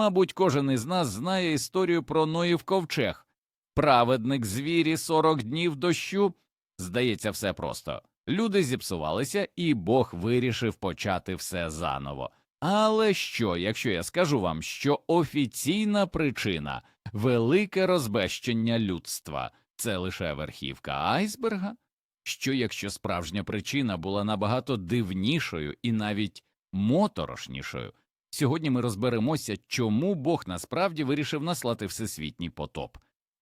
Мабуть, кожен із нас знає історію про Ноїв ковчег. Праведник звірі 40 днів дощу. Здається, все просто. Люди зіпсувалися, і Бог вирішив почати все заново. Але що, якщо я скажу вам, що офіційна причина велике розбещення людства це лише верхівка айсберга? Що якщо справжня причина була набагато дивнішою і навіть моторошнішою? Сьогодні ми розберемося, чому Бог насправді вирішив наслати всесвітній потоп,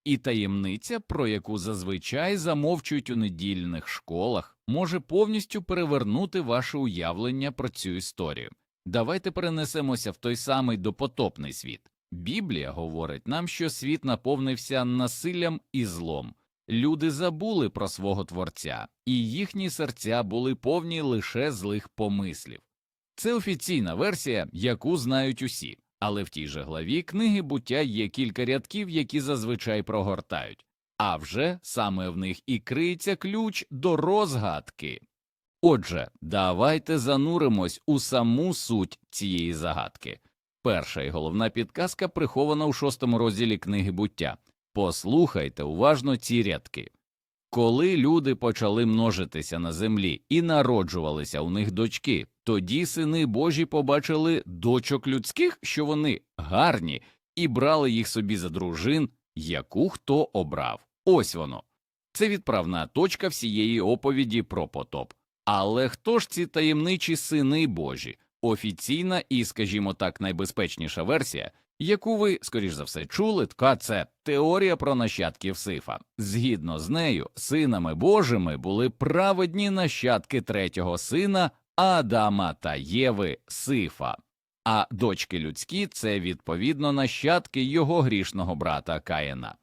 і таємниця, про яку зазвичай замовчують у недільних школах, може повністю перевернути ваше уявлення про цю історію. Давайте перенесемося в той самий допотопний світ. Біблія говорить нам, що світ наповнився насиллям і злом. Люди забули про свого творця, і їхні серця були повні лише злих помислів. Це офіційна версія, яку знають усі, але в тій же главі книги буття є кілька рядків, які зазвичай прогортають, а вже саме в них і криється ключ до розгадки. Отже, давайте зануримось у саму суть цієї загадки. Перша і головна підказка прихована у шостому розділі книги буття. Послухайте уважно ці рядки. Коли люди почали множитися на землі і народжувалися у них дочки, тоді сини Божі побачили дочок людських, що вони гарні, і брали їх собі за дружин, яку хто обрав. Ось воно. Це відправна точка всієї оповіді про потоп. Але хто ж ці таємничі сини Божі? Офіційна і, скажімо так, найбезпечніша версія, яку ви, скоріш за все, чули, така це теорія про нащадків Сифа. Згідно з нею, синами Божими були праведні нащадки третього сина Адама та Єви Сифа, а дочки людські це відповідно нащадки його грішного брата Каїна.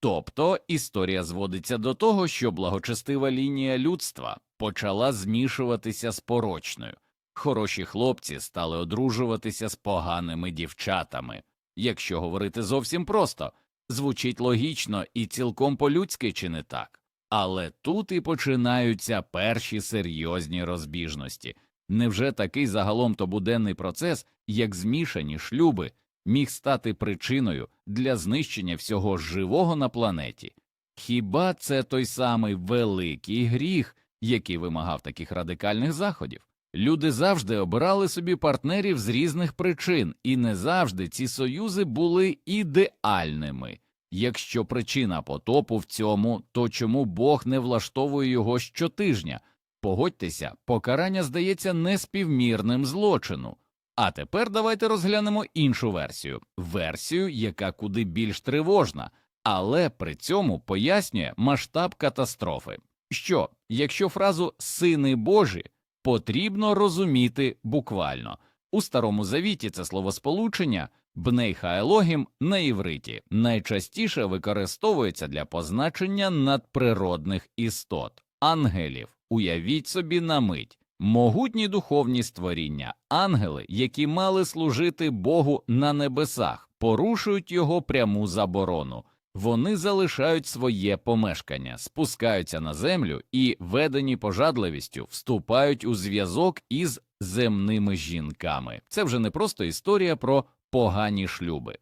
Тобто історія зводиться до того, що благочестива лінія людства почала змішуватися з порочною. Хороші хлопці стали одружуватися з поганими дівчатами. Якщо говорити зовсім просто, звучить логічно і цілком по-людськи чи не так. Але тут і починаються перші серйозні розбіжності. Невже такий загалом то буденний процес, як змішані шлюби, міг стати причиною для знищення всього живого на планеті? Хіба це той самий великий гріх, який вимагав таких радикальних заходів? Люди завжди обирали собі партнерів з різних причин, і не завжди ці союзи були ідеальними. Якщо причина потопу в цьому, то чому Бог не влаштовує його щотижня? Погодьтеся, покарання здається неспівмірним злочину. А тепер давайте розглянемо іншу версію версію, яка куди більш тривожна, але при цьому пояснює масштаб катастрофи. Що, якщо фразу сини Божі потрібно розуміти буквально у старому завіті це словосполучення бнейха елогім на івриті найчастіше використовується для позначення надприродних істот, ангелів. Уявіть собі на мить. Могутні духовні створіння, ангели, які мали служити Богу на небесах, порушують його пряму заборону. Вони залишають своє помешкання, спускаються на землю і, ведені пожадливістю, вступають у зв'язок із земними жінками. Це вже не просто історія про погані шлюби,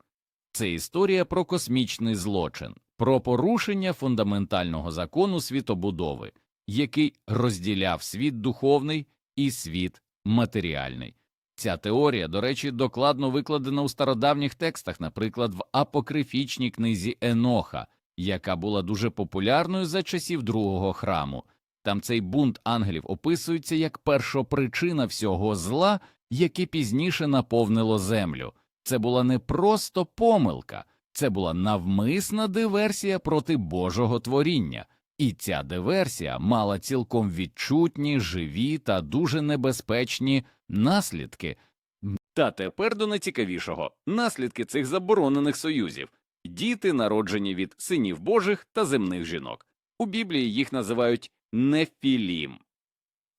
це історія про космічний злочин, про порушення фундаментального закону світобудови, який розділяв світ духовний і світ матеріальний. Ця теорія, до речі, докладно викладена у стародавніх текстах, наприклад, в апокрифічній книзі Еноха, яка була дуже популярною за часів другого храму. Там цей бунт ангелів описується як першопричина всього зла, яке пізніше наповнило землю. Це була не просто помилка, це була навмисна диверсія проти Божого творіння. І ця диверсія мала цілком відчутні, живі та дуже небезпечні наслідки. Та тепер до найцікавішого наслідки цих заборонених союзів діти, народжені від синів Божих та земних жінок. У Біблії їх називають нефілім.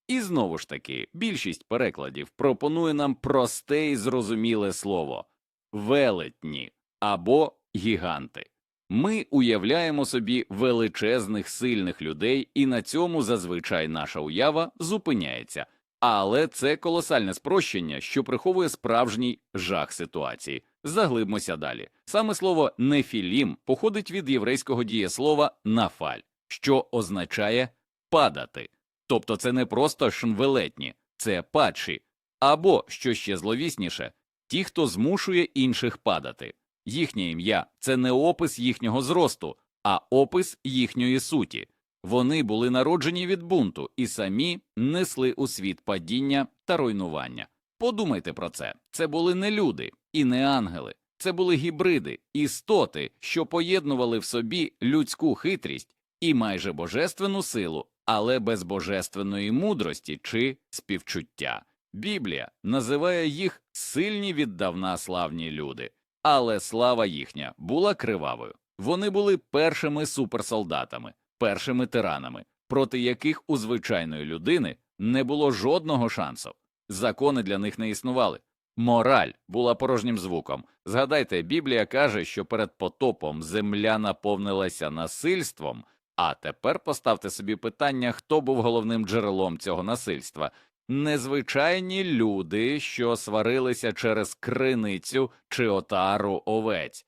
І знову ж таки, більшість перекладів пропонує нам просте і зрозуміле слово велетні або гіганти. Ми уявляємо собі величезних сильних людей, і на цьому зазвичай наша уява зупиняється. Але це колосальне спрощення, що приховує справжній жах ситуації. Заглибмося далі. Саме слово нефілім походить від єврейського дієслова нафаль, що означає падати. Тобто це не просто шнвелетні, це падші, або, що ще зловісніше, ті, хто змушує інших падати. Їхнє ім'я це не опис їхнього зросту, а опис їхньої суті. Вони були народжені від бунту і самі несли у світ падіння та руйнування. Подумайте про це це були не люди і не ангели, це були гібриди, істоти, що поєднували в собі людську хитрість і майже божественну силу, але без божественної мудрості чи співчуття. Біблія називає їх сильні віддавна славні люди, але слава їхня була кривавою. Вони були першими суперсолдатами, першими тиранами, проти яких у звичайної людини не було жодного шансу. Закони для них не існували. Мораль була порожнім звуком. Згадайте, Біблія каже, що перед потопом земля наповнилася насильством. А тепер поставте собі питання, хто був головним джерелом цього насильства. Незвичайні люди, що сварилися через криницю чи отару овець,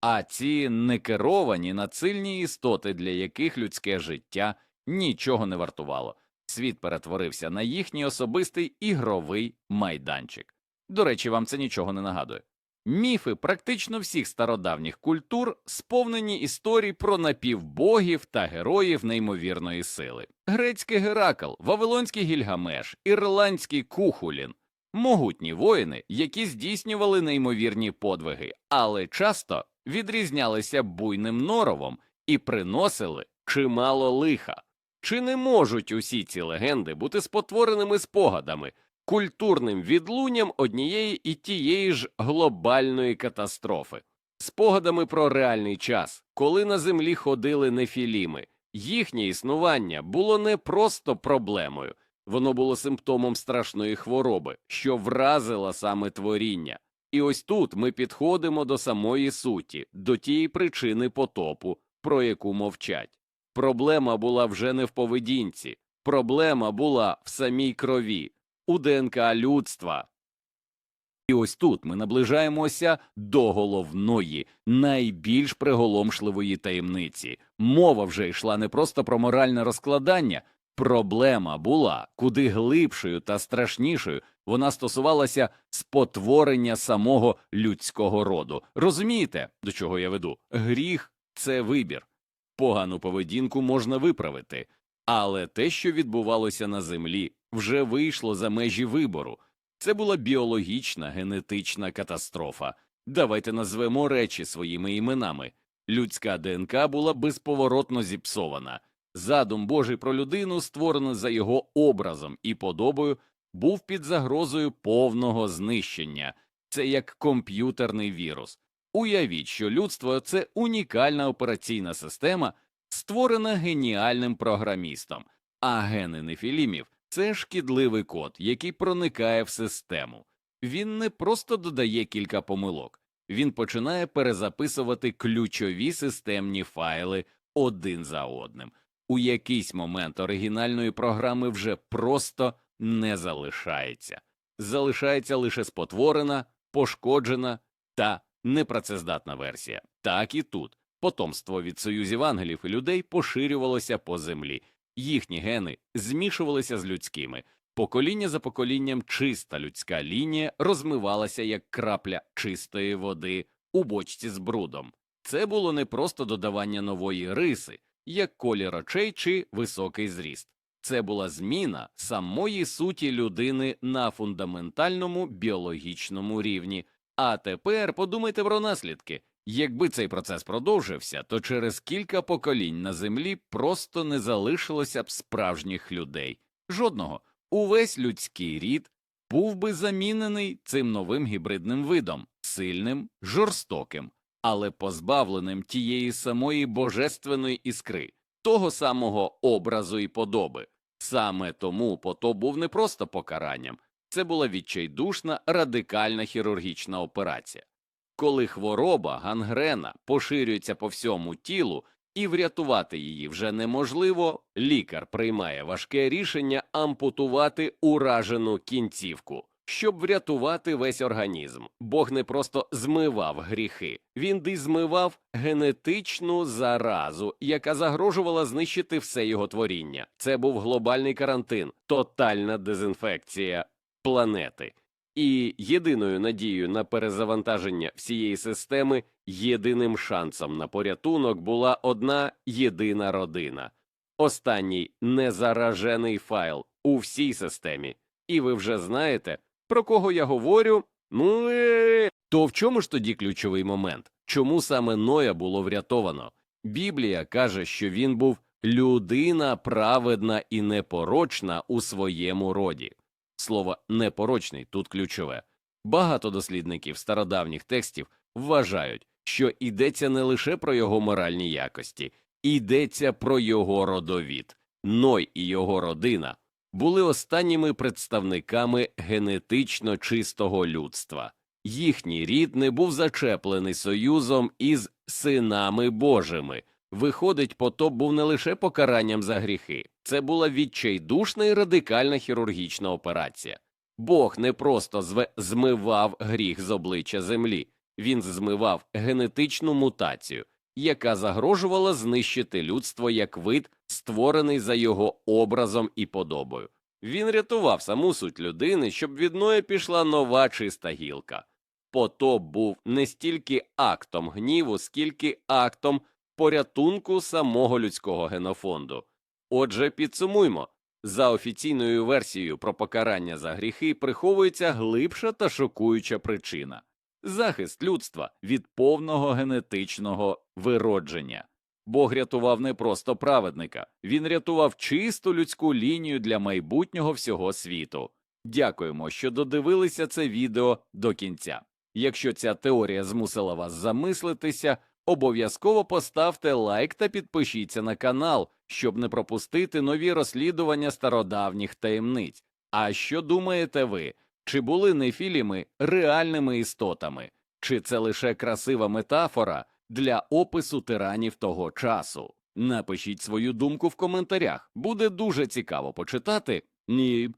а ці некеровані нацильні істоти, для яких людське життя нічого не вартувало. Світ перетворився на їхній особистий ігровий майданчик. До речі, вам це нічого не нагадує. Міфи практично всіх стародавніх культур сповнені історій про напівбогів та героїв неймовірної сили. Грецький Геракл, Вавилонський Гільгамеш, Ірландський Кухулін, могутні воїни, які здійснювали неймовірні подвиги, але часто відрізнялися буйним норовом і приносили чимало лиха. Чи не можуть усі ці легенди бути спотвореними спогадами? Культурним відлунням однієї і тієї ж глобальної катастрофи, спогадами про реальний час, коли на землі ходили нефіліми, їхнє існування було не просто проблемою, воно було симптомом страшної хвороби, що вразила саме творіння. І ось тут ми підходимо до самої суті, до тієї причини потопу, про яку мовчать. Проблема була вже не в поведінці, проблема була в самій крові у ДНК людства. І ось тут ми наближаємося до головної, найбільш приголомшливої таємниці. Мова вже йшла не просто про моральне розкладання, проблема була куди глибшою та страшнішою. Вона стосувалася спотворення самого людського роду. Розумієте, до чого я веду? Гріх це вибір. Погану поведінку можна виправити, але те, що відбувалося на землі, вже вийшло за межі вибору. Це була біологічна генетична катастрофа. Давайте назвемо речі своїми іменами. Людська ДНК була безповоротно зіпсована. Задум Божий про людину, створений за його образом і подобою, був під загрозою повного знищення. Це як комп'ютерний вірус. Уявіть, що людство це унікальна операційна система, створена геніальним програмістом, а гени нефілімів це шкідливий код, який проникає в систему. Він не просто додає кілька помилок, він починає перезаписувати ключові системні файли один за одним. У якийсь момент оригінальної програми вже просто не залишається, залишається лише спотворена, пошкоджена та непрацездатна версія. Так і тут потомство від союзів ангелів і людей поширювалося по землі, їхні гени змішувалися з людськими. Покоління за поколінням чиста людська лінія розмивалася як крапля чистої води у бочці з брудом. Це було не просто додавання нової риси, як колір очей чи високий зріст. Це була зміна самої суті людини на фундаментальному біологічному рівні. А тепер подумайте про наслідки. Якби цей процес продовжився, то через кілька поколінь на землі просто не залишилося б справжніх людей. Жодного. Увесь людський рід був би замінений цим новим гібридним видом, сильним, жорстоким, але позбавленим тієї самої божественної іскри, того самого образу і подоби. Саме тому потоп був не просто покаранням, це була відчайдушна радикальна хірургічна операція. Коли хвороба, гангрена поширюється по всьому тілу і врятувати її вже неможливо, лікар приймає важке рішення ампутувати уражену кінцівку. Щоб врятувати весь організм, Бог не просто змивав гріхи, він й змивав генетичну заразу, яка загрожувала знищити все його творіння. Це був глобальний карантин, тотальна дезінфекція планети. І єдиною надією на перезавантаження всієї системи, єдиним шансом на порятунок була одна єдина родина. Останній незаражений файл у всій системі. І ви вже знаєте, про кого я говорю? Ну, е... то в чому ж тоді ключовий момент? Чому саме Ноя було врятовано? Біблія каже, що він був людина праведна і непорочна у своєму роді. Слово непорочний тут ключове. Багато дослідників стародавніх текстів вважають, що йдеться не лише про його моральні якості, йдеться про його родовід. Ной і його родина були останніми представниками генетично чистого людства. Їхній рід не був зачеплений союзом із синами Божими. Виходить, потоп був не лише покаранням за гріхи, це була відчайдушна і радикальна хірургічна операція. Бог не просто зве змивав гріх з обличчя землі, він змивав генетичну мутацію, яка загрожувала знищити людство як вид, створений за його образом і подобою. Він рятував саму суть людини, щоб від Ноя пішла нова чиста гілка. Потоп був не стільки актом гніву, скільки актом порятунку самого людського генофонду. Отже, підсумуймо. За офіційною версією про покарання за гріхи приховується глибша та шокуюча причина захист людства від повного генетичного виродження. Бог рятував не просто праведника, він рятував чисту людську лінію для майбутнього всього світу. Дякуємо, що додивилися це відео до кінця. Якщо ця теорія змусила вас замислитися, обов'язково поставте лайк та підпишіться на канал, щоб не пропустити нові розслідування стародавніх таємниць. А що думаєте ви? Чи були нефіліми реальними істотами? Чи це лише красива метафора для опису тиранів того часу? Напишіть свою думку в коментарях. Буде дуже цікаво почитати. Ні,